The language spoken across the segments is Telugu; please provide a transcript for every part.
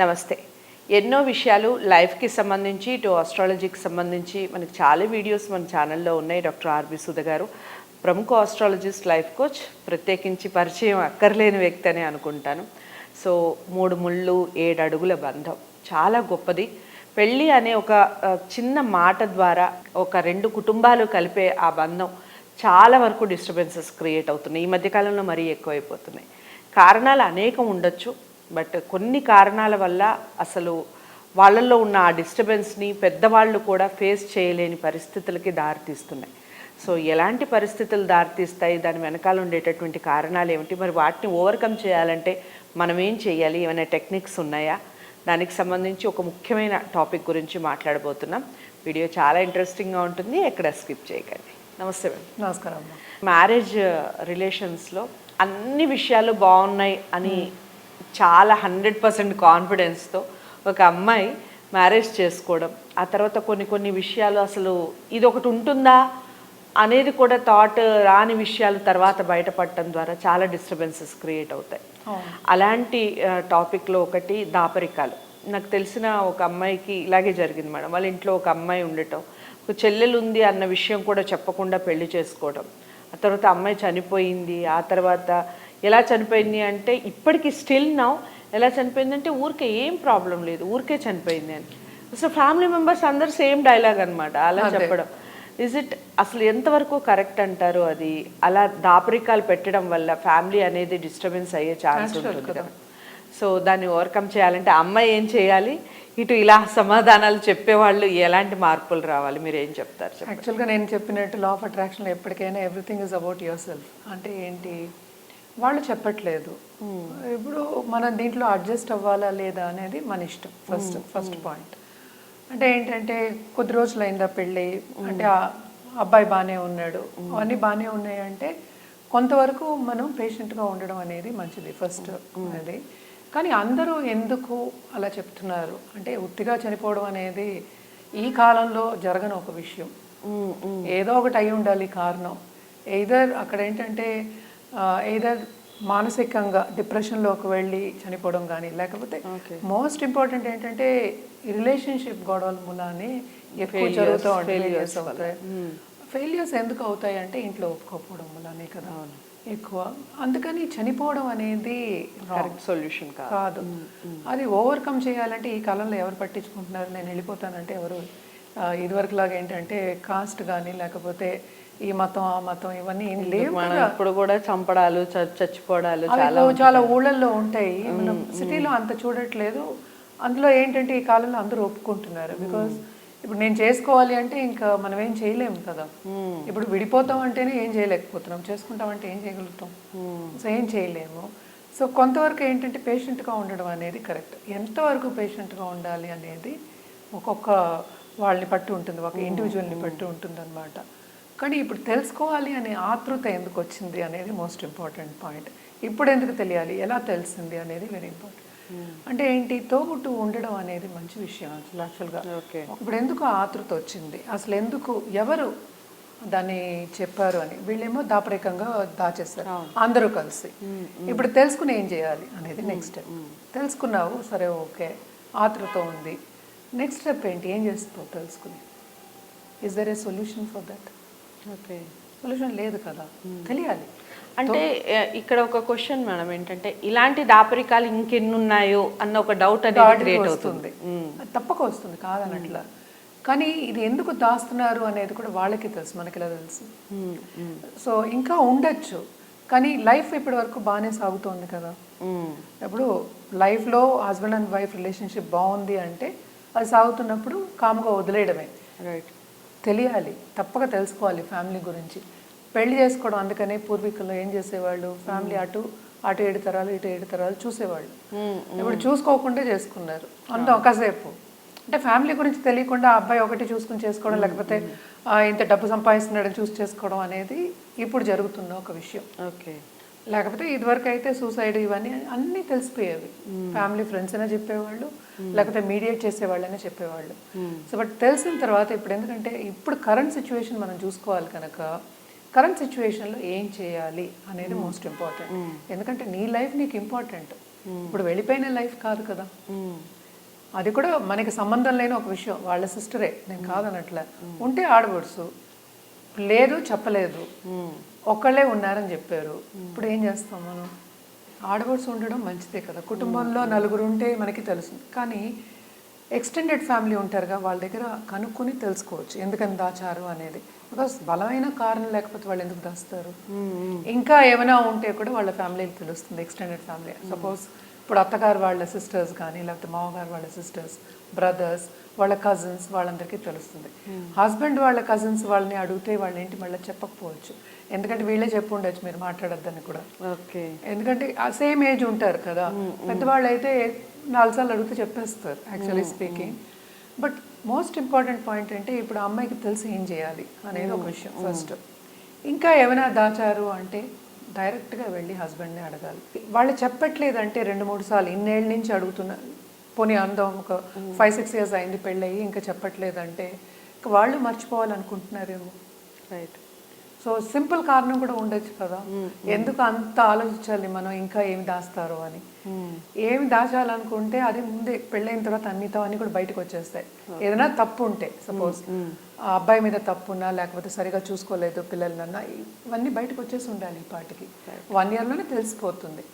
నమస్తే. ఎన్నో విషయాలు లైఫ్కి సంబంధించి ఇటు ఆస్ట్రాలజీకి సంబంధించి మనకి చాలా వీడియోస్ మన ఛానల్లో ఉన్నాయి. డాక్టర్ ఆర్బి సుధ గారు ప్రముఖ ఆస్ట్రాలజిస్ట్ లైఫ్ కోచ్ ప్రత్యేకించి పరిచయం అక్కర్లేని వ్యక్తి అని అనుకుంటాను. సో మూడు ముళ్ళు ఏడు అడుగుల బంధం. చాలా గొప్పది. పెళ్ళి అనే ఒక చిన్న మాట ద్వారా ఒక రెండు కుటుంబాలు కలిపే ఆ బంధం చాలా వరకు డిస్టర్బెన్సెస్ క్రియేట్ అవుతున్నాయి. ఈ మధ్యకాలంలో మరీ ఎక్కువైపోతున్నాయి. కారణాలు అనేకం ఉండొచ్చు. బట్ కొన్ని కారణాల వల్ల అసలు వాళ్ళల్లో ఉన్న ఆ డిస్టర్బెన్స్ని పెద్దవాళ్ళు కూడా ఫేస్ చేయలేని పరిస్థితులకి దారితీస్తున్నాయి. సో ఎలాంటి పరిస్థితులు దారితీస్తాయి? దాని వెనకాల ఉండేటటువంటి కారణాలు ఏమిటి? మరి వాటిని ఓవర్కమ్ చేయాలంటే మనం ఏం చేయాలి? ఏమైనా టెక్నిక్స్ ఉన్నాయా? దానికి సంబంధించి ఒక ముఖ్యమైన టాపిక్ గురించి మాట్లాడబోతున్నాం. వీడియో చాలా ఇంట్రెస్టింగ్గా ఉంటుంది. ఎక్కడ స్కిప్ చేయకండి. నమస్తే మేడం. నమస్కారం మ్యారేజ్ రిలేషన్స్లో అన్ని విషయాలు బాగున్నాయి అని చాలా హండ్రెడ్ పర్సెంట్ కాన్ఫిడెన్స్తో ఒక అమ్మాయి మ్యారేజ్ చేసుకోవడం ఆ తర్వాత కొన్ని కొన్ని విషయాలు అసలు ఇది ఒకటి ఉంటుందా అనేది కూడా థాట్ రాని విషయాలు తర్వాత బయటపడటం ద్వారా చాలా డిస్టర్బెన్సెస్ క్రియేట్ అవుతాయి. అలాంటి టాపిక్లో ఒకటి దాపరికాలు. నాకు తెలిసిన ఒక అమ్మాయికి ఇలాగే జరిగింది మేడం. వాళ్ళ ఇంట్లో ఒక అమ్మాయి ఉండటం ఒక చెల్లెలు ఉంది అన్న విషయం కూడా చెప్పకుండా పెళ్ళి చేసుకోవడం ఆ తర్వాత అమ్మాయి చనిపోయింది ఆ తర్వాత ఎలా చనిపోయింది అంటే ఇప్పటికి స్టిల్ నౌ ఎలా చనిపోయిందంటే ఊరికే ఏం ప్రాబ్లం లేదు ఊరికే చనిపోయింది అని. అసలు ఫ్యామిలీ మెంబర్స్ అందరు సేమ్ డైలాగ్ అనమాట అలా చెప్పడం. ఇజ్ ఇట్ అసలు ఎంతవరకు కరెక్ట్ అంటారు అది? అలా దాపరికాలు పెట్టడం వల్ల ఫ్యామిలీ అనేది డిస్టర్బెన్స్ అయ్యే ఛాన్స్ ఉంటుంది కదా. సో దాన్ని ఓవర్కమ్ చేయాలంటే అమ్మాయి ఏం చేయాలి? ఇటు ఇలా సమాధానాలు చెప్పేవాళ్ళు ఎలాంటి మార్పులు రావాలి? మీరు ఏం చెప్తారు యాక్చువల్గా నేను చెప్పినట్టు లా ఆఫ్ అట్రాక్షన్లో ఎప్పటికైనా everything is about yourself అంటే ఏంటి? వాళ్ళు చెప్పట్లేదు. ఇప్పుడు మనం దీంట్లో అడ్జస్ట్ అవ్వాలా లేదా అనేది మన ఇష్టం. ఫస్ట్ ఫస్ట్ పాయింట్ అంటే ఏంటంటే కొద్ది రోజులు అయిందా పెళ్ళి అంటే ఆ అబ్బాయి బాగానే ఉన్నాడు. అవన్నీ బాగానే ఉన్నాయి అంటే కొంతవరకు మనం పేషెంట్గా ఉండడం అనేది మంచిది. ఫస్ట్ అది. కానీ అందరూ ఎందుకు అలా చెప్తున్నారు? అంటే ఉత్తిగా చనిపోవడం అనేది ఈ కాలంలో జరగని ఒక విషయం. ఏదో ఒకటి అయి ఉండాలి కారణం. ఎయిదర్ అక్కడ ఏంటంటే ఎయిదర్ మానసికంగా డిప్రెషన్లోకి వెళ్ళి చనిపోవడం కానీ లేకపోతే మోస్ట్ ఇంపార్టెంట్ ఏంటంటే రిలేషన్షిప్ గొడవల మూలానే ఎక్కువ జరుగుతూ అవుతాయి ఫెయిలియర్స్ ఎందుకు అవుతాయి అంటే ఇంట్లో ఒప్పుకోకపోవడం వల్లనే కదా. ఎక్కువ. అందుకని చనిపోవడం అనేది సొల్యూషన్ కాదు. కాదు. అది ఓవర్కమ్ చేయాలంటే ఈ కాలంలో ఎవరు పట్టించుకుంటున్నారు? నేను వెళ్ళిపోతానంటే ఎవరు? ఇదివరకులాగా ఏంటంటే కాస్ట్ కానీ లేకపోతే ఈ మతం ఆ మతం ఇవన్నీ ఏం లేవు ఇప్పుడు కూడా చంపడాలు చచ్చిపోవడాలు చాలా చాలా ఊళ్ళల్లో ఉంటాయి. మనం సిటీలో అంత చూడట్లేదు. అందులో ఏంటంటే ఈ కాలంలో అందరూ ఒప్పుకుంటున్నారు. బికాజ్ ఇప్పుడు నేను చేసుకోవాలి అంటే ఇంకా మనం ఏం చేయలేము కదా. ఇప్పుడు విడిపోతాం అంటేనే ఏం చేయలేకపోతున్నాం. చేసుకుంటాం అంటే ఏం చేయగలుగుతాం? సో ఏం చేయలేము. సో కొంతవరకు ఏంటంటే పేషెంట్గా ఉండడం అనేది కరెక్ట్. ఎంతవరకు పేషెంట్గా ఉండాలి అనేది ఒక్కొక్క వాళ్ళని పట్టి ఉంటుంది. ఒక ఇండివిజువల్ని పట్టి ఉంటుంది అనమాట కానీ ఇప్పుడు తెలుసుకోవాలి అనే ఆతృత ఎందుకు వచ్చింది అనేది మోస్ట్ ఇంపార్టెంట్ పాయింట్ ఇప్పుడు ఎందుకు తెలియాలి? ఎలా తెలిసింది అనేది వెరీ ఇంపార్టెంట్ అంటే ఏంటి? తోబుట్టు ఉండడం అనేది మంచి విషయం అసలు యాక్చువల్గా ఓకే ఇప్పుడు ఎందుకు ఆతృత వచ్చింది? అసలు ఎందుకు ఎవరు దాన్ని చెప్పారు అని? వీళ్ళేమో దాపరికంగా దాచేస్తారు అందరూ కలిసి. ఇప్పుడు తెలుసుకుని ఏం చేయాలి అనేది నెక్స్ట్ స్టెప్ తెలుసుకున్నావు సరే ఓకే. ఆతృత ఉంది. నెక్స్ట్ స్టెప్ ఏంటి? ఏం చేస్తావు తెలుసుకుని? Is there a solution for that okay. Solution లేదు కదా. తెలియాలి. అంటే ఇక్కడ ఒక క్వశ్చన్ మేడం ఏంటంటే ఇలాంటి దాపరికాలు ఇంకెన్ని ఉన్నాయో అన్న ఒక డౌట్ అనేది క్రియేట్ అవుతుంది. అది తప్పక వస్తుంది కాదనట్లా. కానీ ఇది ఎందుకు దాస్తున్నారు అనేది కూడా వాళ్ళకి తెలుసు మనకి ఎలా తెలుసు సో ఇంకా ఉండొచ్చు. కానీ లైఫ్ ఇప్పటి వరకు బాగానే సాగుతోంది కదా. ఇప్పుడు లైఫ్లో హస్బెండ్ అండ్ వైఫ్ రిలేషన్షిప్ బాగుంది అంటే అది సాగుతున్నప్పుడు కామ్గా వదిలేయడమే. రైట్ తెలియాలి తప్పక తెలుసుకోవాలి ఫ్యామిలీ గురించి. పెళ్ళి చేసుకోవడం అందుకనే పూర్వీకులు ఏం చేసేవాళ్ళు? ఫ్యామిలీ అటు అటు ఏడు తరాలు ఇటు ఏడు తరాలు చూసేవాళ్ళు. ఇప్పుడు చూసుకోకుండా చేసుకున్నారు. అంత ఒకసేపు. అంటే ఫ్యామిలీ గురించి తెలియకుండా ఆ అబ్బాయి ఒకటి చూసుకుని చేసుకోవడం లేకపోతే ఇంత డబ్బు సంపాదిస్తున్నాడని చూసి చేసుకోవడం అనేది ఇప్పుడు జరుగుతున్న ఒక విషయం. ఓకే. లేకపోతే ఇదివరకు అయితే సూసైడ్ ఇవన్నీ అన్నీ తెలిసిపోయేవి. ఫ్యామిలీ ఫ్రెండ్స్ అయినా చెప్పేవాళ్ళు లేకపోతే మీడియేట్ చేసేవాళ్ళనే చెప్పేవాళ్ళు. సో బట్ తెలిసిన తర్వాత ఇప్పుడు ఎందుకంటే ఇప్పుడు కరెంట్ సిచ్యువేషన్ మనం చూసుకోవాలి కనుక కరెంట్ సిచ్యువేషన్లో ఏం చేయాలి అనేది మోస్ట్ ఇంపార్టెంట్. ఎందుకంటే నీ లైఫ్ నీకు ఇంపార్టెంట్. ఇప్పుడు వెళ్ళిపోయిన లైఫ్ కాదు కదా. అది కూడా మనకి సంబంధం లేని ఒక విషయం. వాళ్ళ సిస్టరే నేను కాదనట్లే. ఉంటే ఆడబడుసు లేదు చెప్పలేదు. మ్మ్. ఒక్కళ్ళే ఉన్నారని చెప్పారు. ఇప్పుడు ఏం చేస్తాం మనం? ఆడబడుసు ఉండడం మంచిదే కదా. కుటుంబంలో నలుగురు ఉంటే మనకి తెలుసు కానీ ఎక్స్టెండెడ్ ఫ్యామిలీ ఉంటారుగా వాళ్ళ దగ్గర కనుక్కొని తెలుసుకోవచ్చు ఎందుకని దాచారు అనేది. బికాస్ బలమైన కారణం లేకపోతే వాళ్ళు ఎందుకు దాస్తారు? ఇంకా ఏమైనా ఉంటే కూడా వాళ్ళ ఫ్యామిలీకి తెలుస్తుంది ఎక్స్టెండెడ్ ఫ్యామిలీ సపోజ్ ఇప్పుడు అత్తగారు వాళ్ళ సిస్టర్స్ కానీ లేకపోతే మామగారు వాళ్ళ సిస్టర్స్ బ్రదర్స్ వాళ్ళ కజిన్స్ వాళ్ళందరికీ తెలుస్తుంది. హస్బెండ్ వాళ్ళ కజిన్స్ వాళ్ళని అడిగితే వాళ్ళ ఏంటి మళ్ళీ చెప్పకపోవచ్చు. ఎందుకంటే వీళ్ళే చెప్పు ఉండొచ్చు మీరు మాట్లాడొద్దని కూడా. ఓకే. ఎందుకంటే ఆ సేమ్ ఏజ్ ఉంటారు కదా. పెద్దవాళ్ళు అయితే నాలుగు సార్లు అడిగితే చెప్పేస్తారు actually speaking but most important point అంటే ఇప్పుడు అమ్మాయికి తెలిసి ఏం చేయాలి అనేది ఒక విషయం ఫస్ట్ ఇంకా ఏమైనా దాచారు అంటే డైరెక్ట్గా వెళ్ళి హస్బెండ్ని అడగాలి. వాళ్ళు చెప్పట్లేదంటే రెండు మూడు సార్లు ఇన్నేళ్ళ నుంచి అడుగుతున్నారు పోనీ అందం ఒక ఫైవ్ సిక్స్ ఇయర్స్ అయింది పెళ్ళయి ఇంకా చెప్పట్లేదంటే ఇంకా వాళ్ళు మర్చిపోవాలనుకుంటున్నారేమో. రైట్ సో సింపుల్ కారణం కూడా ఉండొచ్చు కదా. ఎందుకు అంత ఆలోచించాలి మనం? ఇంకా ఏమి దాస్తారు అని. ఏమి దాచాలనుకుంటే అది ముందే పెళ్ళైన తర్వాత అన్నితో అన్ని కూడా బయటకు వచ్చేస్తాయి. ఏదైనా తప్పు ఉంటే సపోజ్ ఆ అబ్బాయి మీద తప్పు ఉన్నా లేకపోతే సరిగా చూసుకోలేదు పిల్లలన్నా ఇవన్నీ బయటకు వచ్చేసి ఉండాలి ఈ పాటికి. వన్ ఇయర్లోనే తెలిసిపోతుంది.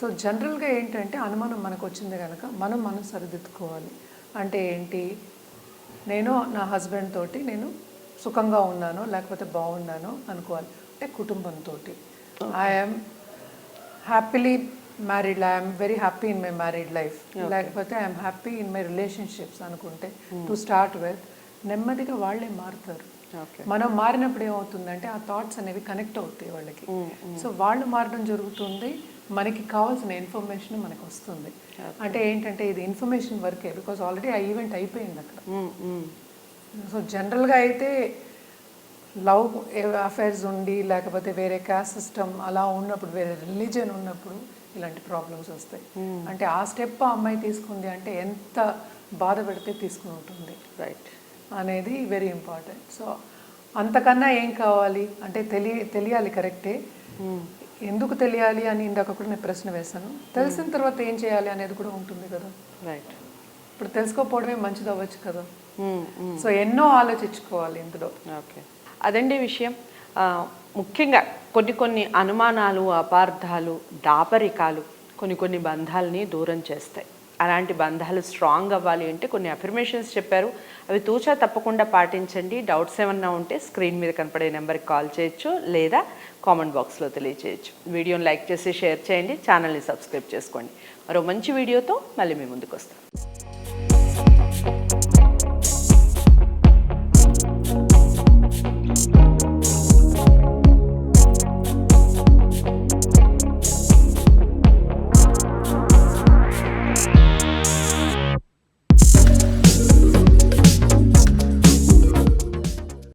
సో జనరల్గా ఏంటంటే అనుమానం మనకు వచ్చింది కనుక మనం మనం సరిదిద్దుకోవాలి. అంటే ఏంటి? నేను నా హస్బెండ్ తోటి నేను సుఖంగా ఉన్నాను లేకపోతే బాగున్నాను అనుకోవాలి. అంటే కుటుంబంతో I'm happily married I'm very happy in my married life లేకపోతే I'm happy in my relationships అనుకుంటే టు స్టార్ట్ విత్ నెమ్మదిగా వాళ్ళే మారుతారు. మనం మారినప్పుడు ఏమవుతుందంటే ఆ థాట్స్ అనేవి కనెక్ట్ అవుతాయి వాళ్ళకి. సో వాళ్ళు మారడం జరుగుతుంది మనకి కావాల్సిన ఇన్ఫర్మేషన్ మనకు వస్తుంది. అంటే ఏంటంటే ఇది ఇన్ఫర్మేషన్ వర్కే బికాస్ ఆల్రెడీ ఆ ఈవెంట్ అయిపోయింది అక్కడ. మ్మ్. సో జనరల్గా అయితే లవ్ అఫైర్స్ ఉండి లేకపోతే వేరే క్యాస్ట్ సిస్టమ్ అలా ఉన్నప్పుడు వేరే రిలీజియన్ ఉన్నప్పుడు ఇలాంటి ప్రాబ్లమ్స్ వస్తాయి. అంటే ఆ స్టెప్ ఆ అమ్మాయి తీసుకుంది అంటే ఎంత బాధ పెడితే తీసుకుని ఉంటుంది. రైట్ అనేది వెరీ ఇంపార్టెంట్ సో అంతకన్నా ఏం కావాలి? అంటే తెలియ తెలియాలి కరెక్టే. ఎందుకు తెలియాలి అని ఇందాక కూడా నేను ప్రశ్న వేశాను. తెలిసిన తర్వాత ఏం చేయాలి అనేది కూడా ఉంటుంది కదా. రైట్ ఇప్పుడు తెలుసుకోకపోవడమే మంచిది అవ్వచ్చు కదా. సో ఎన్నో ఆలోచించుకోవాలి ఇందులో. ఓకే. అదండి విషయం. ముఖ్యంగా కొన్ని కొన్ని అనుమానాలు అపార్థాలు దాపరికాలు కొన్ని కొన్ని బంధాలని దూరం చేస్తాయి. అలాంటి బంధాలు స్ట్రాంగ్ అవ్వాలి అంటే కొన్ని అఫర్మేషన్స్ చెప్పారు. అవి తూచా తప్పకుండా పాటించండి. డౌట్స్ ఏమన్నా ఉంటే స్క్రీన్ మీద కనపడే నెంబర్కి కాల్ చేయొచ్చు లేదా కామెంట్ బాక్స్లో తెలియచేయచ్చు. వీడియోని లైక్ చేసి షేర్ చేయండి. ఛానల్ని సబ్స్క్రైబ్ చేసుకోండి. మరో మంచి వీడియోతో మళ్ళీ మీ ముందుకు వస్తాం.